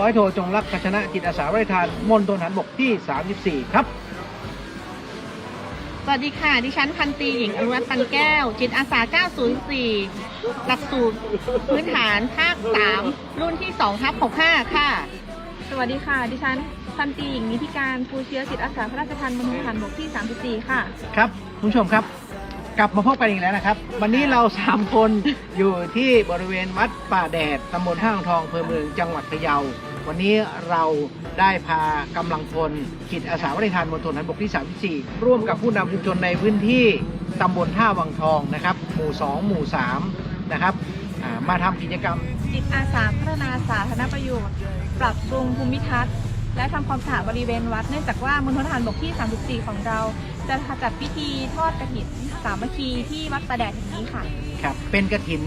ร้อยโทจงรักพัชนะจิตอาสาบริทานมณฑลฐานบกที่ 34 ครับ สวัสดีค่ะ ดิฉันพันตรีหญิงอนุรัตน์ปันแก้ว จิตอาสา 904 หลักสูตรพื้นฐานภาค 3 รุ่นที่2ทับ65 ค่ะ สวัสดีค่ะ ดิฉันพันตรีหญิงนิติการภูเชื้อจิตอาสาพระราชทานมณฑลฐานบกที่ 34 ค่ะ ครับคุณผู้ชมครับ กลับมาพบกันอีกแล้วนะครับ วันนี้เรา3คนอยู่ที่บริเวณวัดป่าแดดตำบลท่างทองอำเภอเมืองจังหวัดพะเยา วันนี้เราได้พากำลังพลจิตอาสาบริทานมณฑลฐานบกที่ 34 ร่วมกับผู้นำชุมชนในพื้นที่ตำบลท่าวังทองนะครับ หมู่ 2 หมู่ 3 นะครับมาทำกิจกรรม จิตอาสาพัฒนาสาธารณประโยชน์ ปรับปรุงภูมิทัศน์และทำความสะอาดบริเวณวัดเนื่องจากว่ามณฑลทหารบกที่ 34 ของเรา จะจัดพิธีทอดกระถินสามัคคีที่วัดประแดดแห่งนี้ค่ะ ครับเป็นกระถิน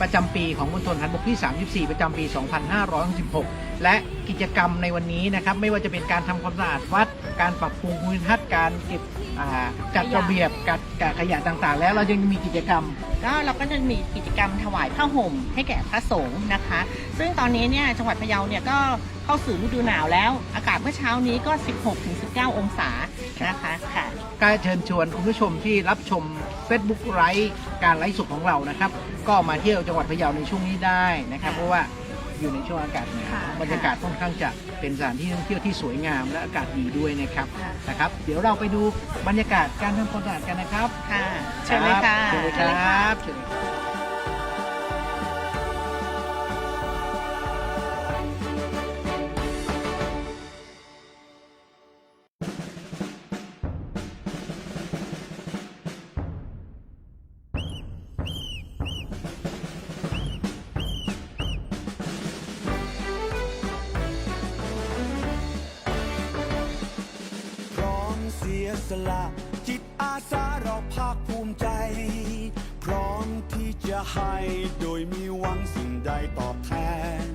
ประจำปีของมณฑลฐานบกที่ 34 ประจำปี 2566 และกิจกรรมในวันนี้นะครับไม่ว่าจะเป็นการทำความสะอาดวัด การปรับปรุงภูมิทัศน์การเก็บอ่าจัดระเบียบกัดกัดขยะต่างๆ แล้วเรายังมีกิจกรรม ก็เราก็จะมีกิจกรรมถวายผ้าห่มให้แก่พระสงฆ์นะคะ ซึ่งตอนนี้เนี่ยจังหวัดพะเยาเนี่ยก็เข้าสู่ฤดูหนาวแล้ว อากาศเมื่อเช้านี้ก็ 16-19 องศานะคะค่ะ ก็เชิญชวนคุณผู้ชมที่รับชม Facebook ไลฟ์การไลฟ์สดของเรานะครับ ก็มาเที่ยวจังหวัดพะเยาในช่วงนี้ได้นะครับ เพราะว่าอยู่ในช่วงอากาศหนาวค่ะบรรยากาศค่อนข้างจะเป็นสถานที่ท่องเที่ยวที่สวยงามและอากาศดีด้วยนะครับค่ะนะครับ เดี๋ยวเราไปดูบรรยากาศการทำความสะอาดกันนะครับค่ะเชิญเลยค่ะเชิญเลยครับ พร้อมที่จะให้โดยมีหวังสิ่งใดตอบแทน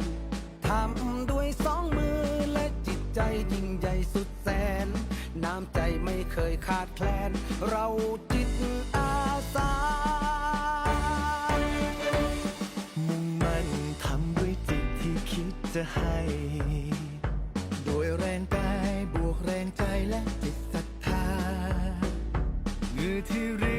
ทำด้วยสองมือและจิตใจยิ่งใหญ่สุดแสน น้ำใจไม่เคยขาดแคลน เราจิตอาสา มุ่งมั่นทำด้วยจิตที่คิดจะให้ โดยแรงกายบวกแรงใจและจิตศรัทธาเงื้อที่รินเห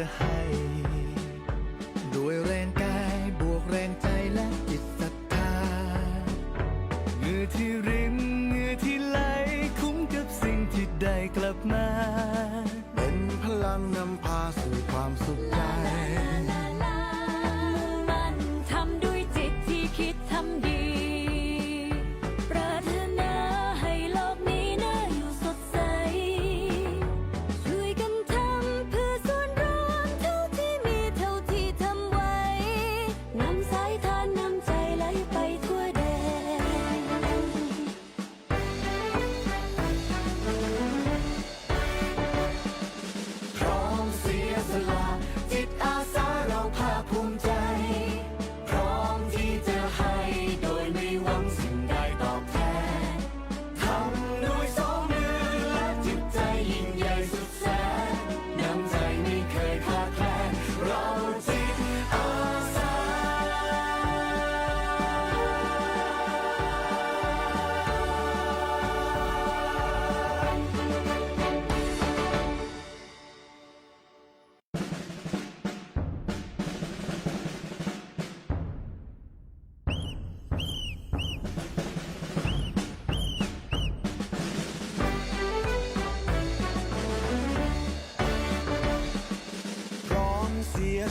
คิ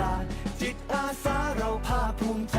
ละจิตอาสาเราภาคภูมิใจ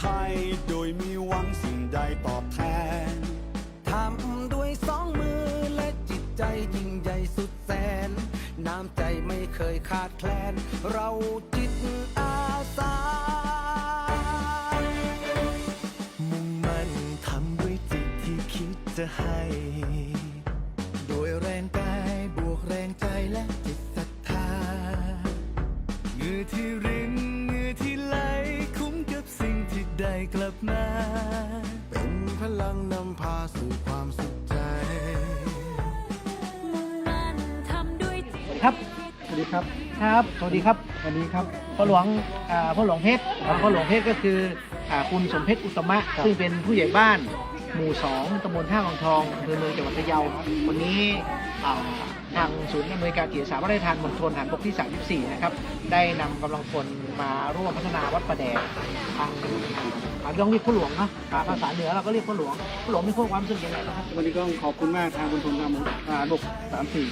ให้โดยมีหวังสิ่งใดตอบแทน ทำด้วยสองมือและจิตใจยิ่งใหญ่สุดแสน น้ำใจไม่เคยขาดแคลน เราจิตอาสา มุ่งมั่นทำด้วยจิตที่คิดจะให้ โดยแรงกายบวกแรงใจและจิตศรัทธาเหงื่อที่รินเห กลับมา เป็นพลังนำพาสู่ความสุขใจมุ่งมั่นทำด้วยจิตครับ สวัสดีครับ ครับ สวัสดีครับสวัสดีครับ พ่อหลวงอ่าพ่อหลวงเพชรพ่อหลวงเพชรก็คืออ่าคุณสมเพชรอุตตมะซึ่งเป็นผู้ใหญ่บ้าน หมู่สองตำบลท่าของทองอำเภอเมืองจังหวัดพะเยา วันนี้อ่าทางศูนย์อำนวยการจิตอาสาวัฒนทานมณฑลฐานบกที่ 34 นะครับ ได้นำกำลังพล มาร่วมพัฒนาวัดประแดดทางอ่าต้องเรียกพ่อหลวงนะอ่าภาษาเหนือเราก็เรียกพ่อหลวงพ่อหลวงมีความรู้สึกยังไงบ้างครับ วันนี้ก็ขอบคุณมากทางคุณพลทางทหารบกสามสี่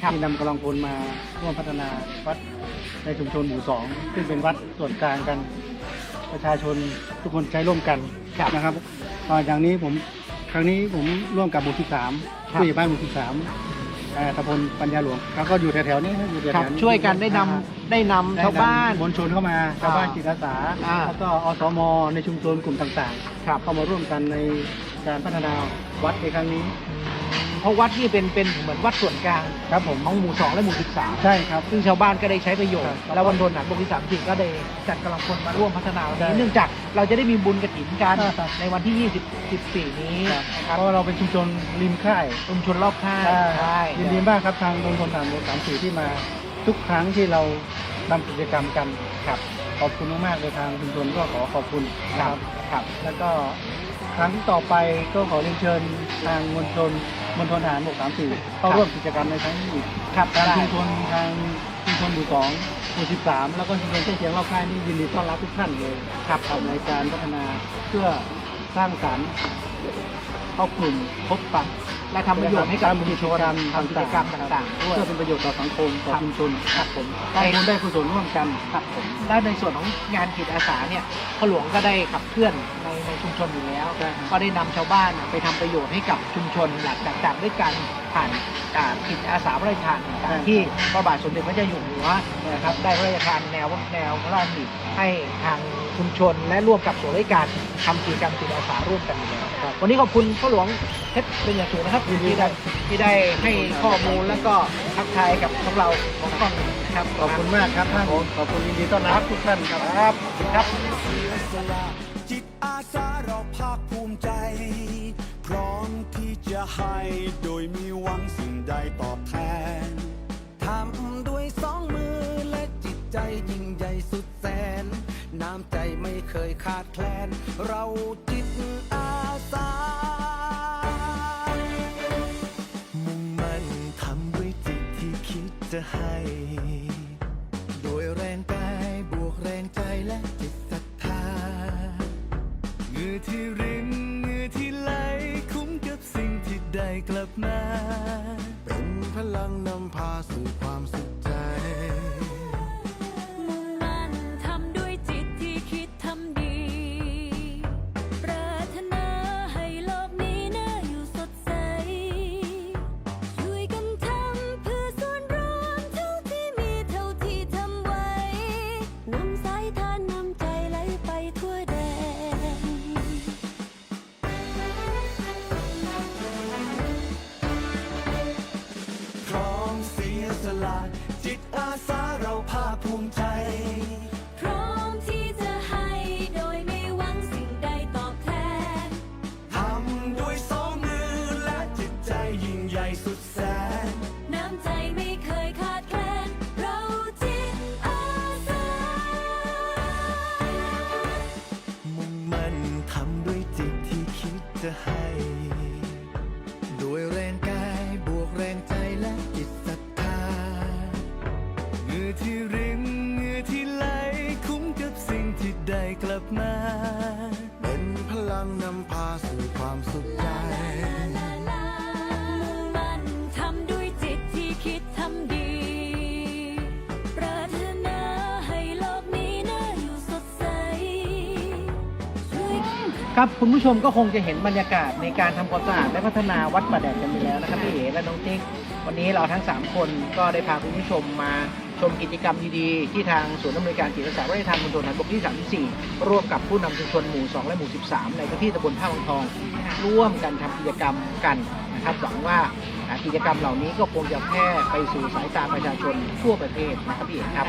ครับที่นำกำลังพลมาร่วมพัฒนาวัดในชุมชนหมู่สองซึ่งเป็นวัดส่วนกลางกัน ประชาชนทุกคนใช้ร่วมกันนะครับตอนอย่างนี้ผมครั้งนี้ผมร่วมกับหมู่ที่สามครับผู้ใหญ่บ้านหมู่ที่สามเอ่อตำบลปัญญาหลวงเขาก็อยู่แถวๆนี้นะอยู่แถวครับๆช่วยกันได้นำอ่าได้นำได้ชาวบ้าน มวลชนเข้ามาชาวบ้านอ่าจิตอาสาอ่า แล้วก็อสมในชุมชนกลุ่มต่างๆครับเข้ามาร่วมกันในการพัฒนาวัดในครั้งนี้พ ราะวัดนี่เป็นเป็นเหมือนวัดส่วนกลางครับผมของหมู่สองและหมู่สิบสามใช่ครับ ซึ่งชาวบ้านก็ได้ใช้ประโยชน์ ครับแล้ววันโดนหนักบกที่สามสิบก็ได้จัดกำลังคนมาร่วมพัฒนาวันใช่นี้เนื่องจากเราจะได้มีบุญกระถินกันครับ ในวันที่ 20 14 นี้ครับนะครับเพราะว่าเราเป็นชุมชนริมค่าย ชุมชนรอบค่ายใช่ยินดีมากครับทางมณฑลฐานบกสามสี่ที่มาทุกครั้งที่เราทำกิจกรรมกันครับ ขอบคุณมากๆเลยทางชุมชนก็ขอขอบคุณนะครับ ครับ แล้วก็ ครั้งต่อไปก็ขอเรียนเชิญทางมณฑลมณฑลทหารบกสามสี่เข้าร่วมกิจกรรมในครั้งนี้อีกครับทางได้ ชุมชนทางชุมชนหมู่สองหมู่สิบสามแล้วก็ชุมชนเชียงเชียงรอบค่ายนี่ยินดีต้อนรับทุกท่านเลยครับเอาในการพัฒนาเพื่อสร้างสรรค์เข้ากลุ่มพบปะ และทำประโยชน์ให้กับทำกิจกรรมทำกิจกรรมต่างๆด้วยเพื่อเป็นประโยชน์ต่อสังคมต่อครับชุมชนครับผมได้บุญได้กุศลร่วมกันครับผมและในส่วนของงานจิตอาสาเนี่ยพ่อหลวงก็ได้ขับเคลื่อนในในชุมชนอยู่แล้วใช่ครับก็ได้นำชาวบ้านไปทำประโยชน์ให้กับชุมชนหลักต่างๆด้วยการผ่านอ่าจิตอาสาพระราชทานต่างๆที่พระบาทสมเด็จพระเจ้าอยู่หัวนะครับได้พระราชทานแนวแนวพระราชดำริให้ทางชุมชนและร่วมกับส่วนราชการ ทำกิจกรรมจิตอาสาร่วมกันอยู่แล้ววันนี้ขอบคุณพ่อหลวงเพชรเป็นอย่างสูงนะครับที่ได้ที่ได้ให้ข้อมูลแล้วก็ทักทายกับพวกเราของกล้องนะครับขอบคุณมากครับท่านขอบคุณยินดีต้อนรับทุกท่านครับครับครับเสียสละจิตอาสาเราภาคภูมิใจ พร้อมที่จะให้โดยมีหวังสิ่งใดตอบแทนทำด้วยสองมือและจิตใจยิ่ง ไม่เคยขาดแคลน เราจิตอาสา มุ่งมั่นทำด้วยจิตที่คิดจะให้ โดยแรงกายบวกแรงใจและจิตศรัทธาเงื่อที่เรีย ยสละจิตอาสาเราภาคภูมิใจ กลับมา เป็นพลังนำพาสู่ความสุขใจมุ่งมั่นทำด้วยจิตที่คิดทำดี ปรารถนาให้โลกนี้น่าอยู่สดใสช่วยครับคุณผู้ชมก็คงจะเห็นบรรยากาศในการทำความสะอาดและพัฒนาวัดป่าแดดกันไปแล้วนะครับพี่เอ๋และน้องติ๊กวันนี้เราทั้ง 3 คนก็ได้พาคุณผู้ชมมา ชมกิจกรรมดีๆ ที่ทางศูนย์อำนวยการจิตอาสาวัฒนธรรมมณฑลทหารบกที่ 34 ร่วมกับผู้นำชุมชนหมู่ 2 และหมู่ 13 ในพื้นที่ตำบลท่าวังทอง ร่วมกันทำกิจกรรมกันนะครับหวังว่ากิจกรรมเหล่านี้ก็คงจะแพร่ไปสู่สายตาประชาชนทั่วประเทศนะครับพี่เอกครับ